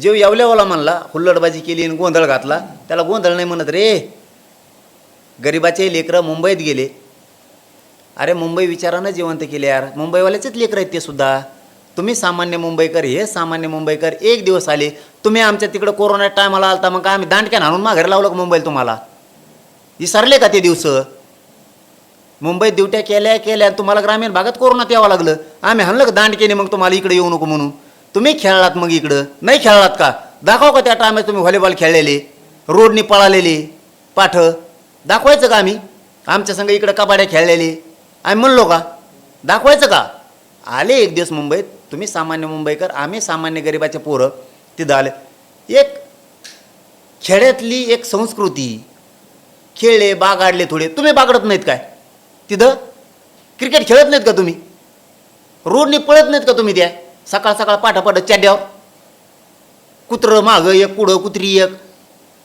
जेव यावल्यावाला म्हणला हुल्लडबाजी केली आणि गोंधळ घातला. त्याला गोंधळ नाही म्हणत रे गरिबाचे लेकरं मुंबईत गेले. अरे मुंबई विचारानं जिवंत केले यार. मुंबईवाल्याचेच लेकरं आहेत ते सुद्धा. तुम्ही सामान्य मुंबईकर हे सामान्य मुंबईकर. एक दिवस आले तुम्ही आमच्या तिकडं कोरोना टायमाला आलता मग काय आम्ही दांडक्यान आणून माघारी लावलं का मुंबईला तुम्हाला? विसरले का ते दिवस? मुंबईत ड्युट्या केल्या केल्या तुम्हाला ग्रामीण भागात कोरोनात यावं लागलं. आम्ही हाणलं का दांडकेने मग तुम्हाला इकडे येऊ नको म्हणून? तुम्ही खेळलात मग इकडं? नाही खेळलात का? दाखव का त्या टायमात तुम्ही व्हॉलीबॉल खेळलेले? रोडनी पळालेले? पाठ. दाखवायचं का आम्ही? आमच्या संग इकडं कबाड्या खेळलेले? आम्ही म्हणलो का? दाखवायचं का? आले एक दिवस मुंबईत. तुम्ही सामान्य मुंबईकर आम्ही सामान्य गरिबाचे पोरं तिथं आले. एक खेड्यातली एक संस्कृती. खेळले बागाडले थोडे. तुम्ही बागडत नाहीत काय? तिथं? क्रिकेट खेळत नाहीत का तुम्ही? रोडनी पळत नाहीत का तुम्ही त्या? सकाळ सकाळ पाठापाठ पाठत कुत्रं मागं एक पुढं कुत्री एक.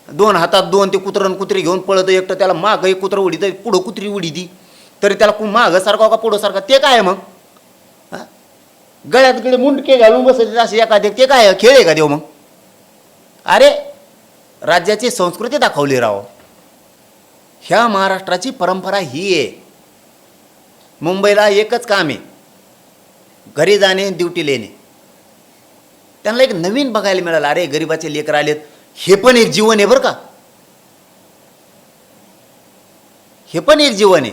दोन हातात दोन ते कुत्रं कुत्री घेऊन पळत एकटं. त्याला मागं एक कुत्रं उडी पुढं कुत्री उडी दी तरी त्याला कु- मागं सारखा का पुढं सारखा? ते काय मग? हा? गळ्यात गळे मुंडके घालून बसले असे एखादे. ते काय खेळ आहे का देव मग? अरे राज्याची संस्कृती दाखवली राव. ह्या महाराष्ट्राची परंपरा ही आहे. मुंबईला एकच काम आहे. घरी जाणे ड्युटी लेणे. त्यांना एक नवीन बघायला मिळालं. अरे गरिबाचे लेकर आलेत. हे पण एक जीवन आहे बरं का. हे पण एक जीवन आहे.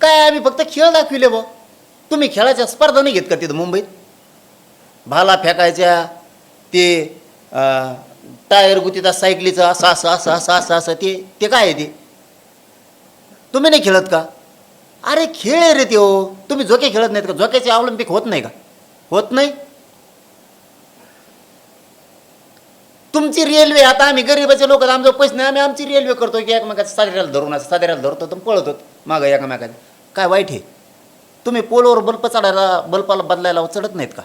काय आम्ही फक्त खेळ दाखविले बा तुम्ही खेळाच्या स्पर्धा नाही घेत का तिथं मुंबईत? भाला फेकायच्या ते टायर गुतीचा सायकलीचं असं असं असं असं असं असं ते ते काय आहे ते? तुम्ही नाही खेळत का? अरे खेळ आहे रे ते हो तुम्ही झोके खेळत नाहीत का? झोक्याचे ऑलिम्पिक होत नाही का? होत नाही? तुमची रेल्वे आता आम्ही गरीबाचे लोक आमचं पैसे नाही आम्ही आमची रेल्वे करतो की एकमेकाच्या साजऱ्याला धरून असं साजऱ्याला धरतो तर पळतो मागं एकमेकाचं. काय वाईट आहे? तुम्ही पोलवर बल्ब चढायला बल्बाला बदलायला चढत नाहीत का?